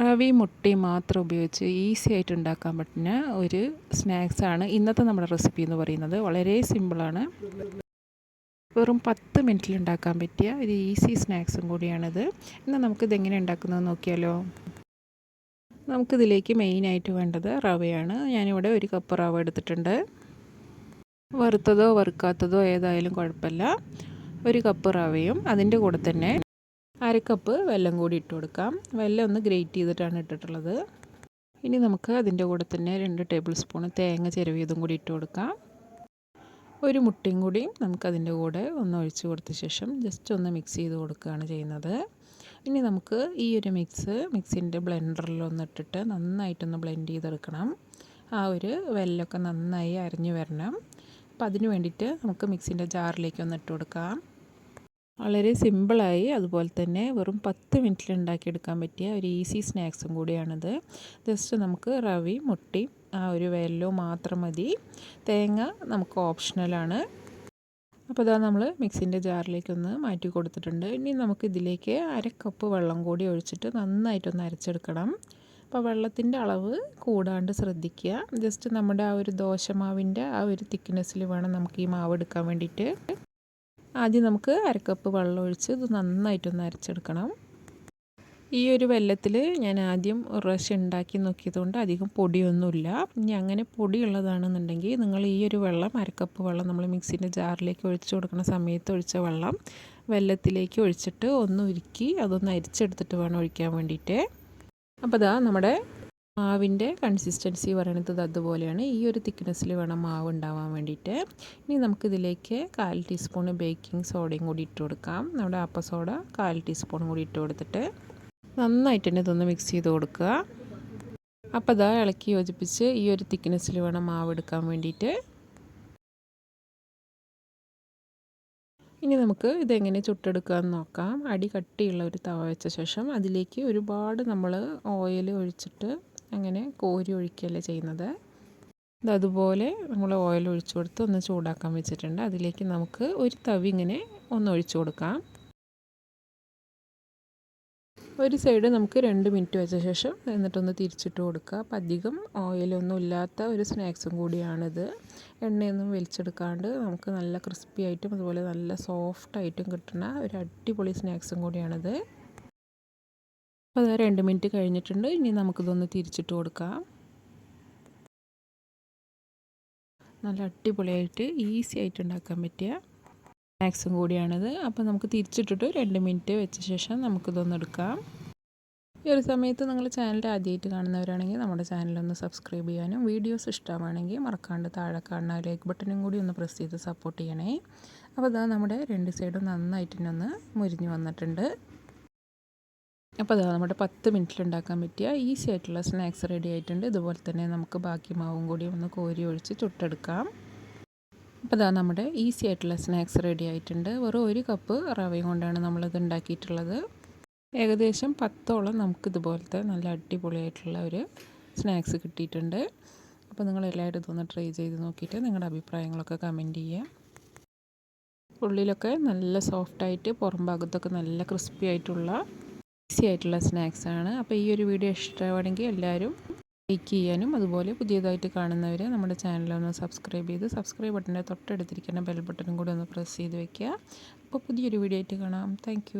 റവി മുട്ടി മാത്രം ഉപയോഗിച്ച് ഈസി ആയിട്ട് ഉണ്ടാക്കാൻ പറ്റുന്ന ഒരു സ്നാക്സാണ് ഇന്നത്തെ നമ്മുടെ റെസിപ്പി എന്ന് പറയുന്നത്. വളരെ സിമ്പിളാണ്. വെറും പത്ത് മിനിറ്റിൽ ഉണ്ടാക്കാൻ പറ്റിയ ഒരു ഈസി സ്നാക്സും കൂടിയാണിത്. എന്നാൽ നമുക്കിത് എങ്ങനെ ഉണ്ടാക്കുന്നത് നോക്കിയാലോ? നമുക്കിതിലേക്ക് മെയിനായിട്ട് വേണ്ടത് റവയാണ്. ഞാനിവിടെ ഒരു കപ്പ് റവ എടുത്തിട്ടുണ്ട്. വറുത്തതോ വറുക്കാത്തതോ ഏതായാലും കുഴപ്പമില്ല. ഒരു കപ്പ് റവയും അതിന്റെ കൂടെ തന്നെ അരക്കപ്പ് വെല്ലം കൂടി ഇട്ട് കൊടുക്കാം. വെല്ലം ഒന്ന് ഗ്രേറ്റ് ചെയ്തിട്ടാണ് ഇട്ടിട്ടുള്ളത്. ഇനി നമുക്ക് അതിന്റെ കൂടെ തന്നെ രണ്ട് ടേബിൾ സ്പൂൺ തേങ്ങ ചിരവിയതും കൂടി ഇട്ട് കൊടുക്കാം. ഒരു മുട്ടയും കൂടി നമുക്കതിന്റെ കൂടെ ഒന്ന് ഒഴിച്ച് കൊടുത്ത ശേഷം ജസ്റ്റ് ഒന്ന് മിക്സ് ചെയ്ത് കൊടുക്കുകയാണ് ചെയ്യുന്നത്. ഇനി നമുക്ക് ഈ ഒരു മിക്സ് മിക്സിന്റെ ബ്ലെൻഡറിൽ ഒന്ന് ഇട്ടിട്ട് നന്നായിട്ടൊന്ന് ബ്ലെൻഡ് ചെയ്തെടുക്കണം. ആ ഒരു വെല്ലൊക്കെ നന്നായി അരിഞ്ഞു വരണം. അപ്പോൾ അതിന് വേണ്ടിയിട്ട് നമുക്ക് മിക്സിന്റെ ജാറിലേക്ക് ഒന്ന് ഇട്ട് കൊടുക്കാം. വളരെ സിമ്പിളായി അതുപോലെ തന്നെ വെറും പത്ത് മിനിറ്റിൽ ഉണ്ടാക്കിയെടുക്കാൻ പറ്റിയ ഒരു ഈസി സ്നാക്സും കൂടിയാണിത്. ജസ്റ്റ് നമുക്ക് റവി മുട്ടി ആ ഒരു വെല്ലോ മാത്രം മതി. തേങ്ങ നമുക്ക് ഓപ്ഷണലാണ് അപ്പോൾ ഇതാ നമ്മൾ മിക്സിന്റെ ജാറിലേക്കൊന്ന് മാറ്റി കൊടുത്തിട്ടുണ്ട്. ഇനി നമുക്ക് ഇതിലേക്ക് അര കപ്പ് വെള്ളം കൂടി ഒഴിച്ചിട്ട് നന്നായിട്ടൊന്ന് അരച്ചെടുക്കണം. അപ്പോൾ വെള്ളത്തിന്റെ അളവ് കൂടാണ്ട് ശ്രദ്ധിക്കുക. ജസ്റ്റ് നമ്മുടെ ആ ഒരു ദോശമാവിന്റെ ആ ഒരു തിക്നെസ്സിൽ വേണം നമുക്ക് ഈ മാവ് എടുക്കാൻ വേണ്ടിയിട്ട്. ആദ്യം നമുക്ക് അരക്കപ്പ് വെള്ളം ഒഴിച്ച് ഇത് നന്നായിട്ടൊന്ന് അരച്ചെടുക്കണം. ഈ ഒരു വെല്ലത്തിൽ ഞാൻ ആദ്യം റഷ് ഉണ്ടാക്കി നോക്കിയതുകൊണ്ട് അധികം പൊടിയൊന്നുമില്ല. ഇനി അങ്ങനെ പൊടിയുള്ളതാണെന്നുണ്ടെങ്കിൽ നിങ്ങൾ ഈ ഒരു വെള്ളം അരക്കപ്പ് വെള്ളം നമ്മൾ മിക്സിന്റെ ജാറിലേക്ക് ഒഴിച്ച് കൊടുക്കുന്ന സമയത്ത് ഒഴിച്ച വെള്ളം വെല്ലത്തിലേക്ക് ഒഴിച്ചിട്ട് ഒന്ന് ഉരുക്കി അതൊന്ന് അരിച്ചെടുത്തിട്ട് വേണം ഒഴിക്കാൻ വേണ്ടിയിട്ട്. അപ്പോൾ ഇതാ നമ്മുടെ മാവിന്റെ കൺസിസ്റ്റൻസി പറയണത് അതുപോലെയാണ്. ഈ ഒരു തിക്നെസ്സിൽ വേണം മാവ് ഉണ്ടാവാൻ വേണ്ടിയിട്ട്. ഇനി നമുക്കിതിലേക്ക് കാൽ ടീസ്പൂൺ ബേക്കിംഗ് സോഡയും കൂടി ഇട്ട് കൊടുക്കാം. നമ്മുടെ അപ്പ സോഡ കാൽ ടീസ്പൂൺ കൂടി ഇട്ട് കൊടുത്തിട്ട് നന്നായിട്ട് തന്നെ ഇതൊന്ന് മിക്സ് ചെയ്ത് കൊടുക്കുക. അപ്പോൾ ഇതാ ഇളക്കി യോജിപ്പിച്ച് ഈ ഒരു തിക്നെസ്സിൽ വേണം മാവ് എടുക്കാൻ വേണ്ടിയിട്ട്. ഇനി നമുക്ക് ഇതെങ്ങനെ ചുട്ടെടുക്കാമെന്ന് നോക്കാം. അടി കട്ടിയുള്ള ഒരു തവ വെച്ച ശേഷം അതിലേക്ക് ഒരുപാട് നമ്മൾ ഓയിൽ ഒഴിച്ചിട്ട് അങ്ങനെ കോരി ഒഴിക്കുകയല്ല ചെയ്യുന്നത്. അതുപോലെ നമ്മൾ ഓയിൽ ഒഴിച്ചു കൊടുത്ത് ഒന്ന് ചൂടാക്കാൻ വെച്ചിട്ടുണ്ട്. അതിലേക്ക് നമുക്ക് ഒരു തവി ഇങ്ങനെ ഒന്ന് ഒഴിച്ചു കൊടുക്കാം. ഒരു സൈഡ് നമുക്ക് രണ്ട് മിനിറ്റ് വെച്ച ശേഷം എന്നിട്ടൊന്ന് തിരിച്ചിട്ട് കൊടുക്കുക. അപ്പം അധികം ഓയിലൊന്നും ഇല്ലാത്ത ഒരു സ്നാക്സും കൂടിയാണിത്. എണ്ണയൊന്നും വലിച്ചെടുക്കാണ്ട് നമുക്ക് നല്ല ക്രിസ്പി ആയിട്ടും അതുപോലെ നല്ല സോഫ്റ്റ് ആയിട്ടും കിട്ടുന്ന ഒരു അടിപൊളി സ്നാക്സും കൂടിയാണിത്. അപ്പോൾ അത് രണ്ട് മിനിറ്റ് കഴിഞ്ഞിട്ടുണ്ട്. ഇനി നമുക്കിതൊന്ന് തിരിച്ചിട്ട് കൊടുക്കാം. നല്ല അടിപൊളിയായിട്ട് ഈസി ആയിട്ട് ഉണ്ടാക്കാൻ പറ്റിയ സ്നാക്സും കൂടിയാണിത്. അപ്പോൾ നമുക്ക് തിരിച്ചിട്ടിട്ട് രണ്ട് മിനിറ്റ് വെച്ച ശേഷം നമുക്കിതൊന്ന് എടുക്കാം. ഈ ഒരു സമയത്ത് നിങ്ങൾ ചാനൽ ആദ്യമായിട്ട് കാണുന്നവരാണെങ്കിൽ നമ്മുടെ ചാനലൊന്ന് സബ്സ്ക്രൈബ് ചെയ്യാനും വീഡിയോസ് ഇഷ്ടമാണെങ്കിൽ മറക്കാണ്ട് താഴെ കാണുന്ന ലൈക്ക് ബട്ടനും കൂടി ഒന്ന് പ്രസ് ചെയ്ത് സപ്പോർട്ട് ചെയ്യണേ. അപ്പോൾ അതാ നമ്മുടെ രണ്ട് സൈഡും നന്നായിട്ട് ഒന്ന് മുരിഞ്ഞ് വന്നിട്ടുണ്ട്. അപ്പോൾ അതാ നമ്മുടെ പത്ത് മിനിറ്റിൽ ഉണ്ടാക്കാൻ പറ്റിയ ഈസി ആയിട്ടുള്ള സ്നാക്സ് റെഡി ആയിട്ടുണ്ട്. ഇതുപോലെ തന്നെ നമുക്ക് ബാക്കി മാവും കൂടി ഒന്ന് കോരി ഒഴിച്ച് ചുട്ടെടുക്കാം. അപ്പോൾ അതാ നമ്മുടെ ഈസി ആയിട്ടുള്ള സ്നാക്സ് റെഡി ആയിട്ടുണ്ട്. വെറും ഒരു കപ്പ് റവയും കൊണ്ടാണ് നമ്മളിത് ഉണ്ടാക്കിയിട്ടുള്ളത്. ഏകദേശം പത്തോളം നമുക്ക് ഇതുപോലത്തെ നല്ല അടിപൊളിയായിട്ടുള്ള ഒരു സ്നാക്സ് കിട്ടിയിട്ടുണ്ട്. അപ്പോൾ നിങ്ങൾ എല്ലാവരും ഇതൊന്ന് ട്രൈ ചെയ്ത് നോക്കിയിട്ട് നിങ്ങളുടെ അഭിപ്രായങ്ങളൊക്കെ കമന്റ് ചെയ്യാം. ഉള്ളിലൊക്കെ നല്ല സോഫ്റ്റായിട്ട് പുറം ഭാഗത്തൊക്കെ നല്ല ക്രിസ്പി ആയിട്ടുള്ള ഈസി ആയിട്ടുള്ള സ്നാക്സാണ് അപ്പോൾ ഈ ഒരു വീഡിയോ ഇഷ്ടമാണെങ്കിൽ എല്ലാവരും ലൈക്ക് ചെയ്യാനും അതുപോലെ പുതിയതായിട്ട് കാണുന്നവർ നമ്മുടെ ചാനലൊന്ന് സബ്സ്ക്രൈബ് ചെയ്ത് സബ്സ്ക്രൈബ് ബട്ടന്റെ തൊട്ടടുത്തിരിക്കുന്ന ബെൽ ബട്ടനും കൂടി ഒന്ന് പ്രസ് ചെയ്ത് വെക്കുക. അപ്പോൾ പുതിയൊരു വീഡിയോ ആയിട്ട് കാണാം. താങ്ക്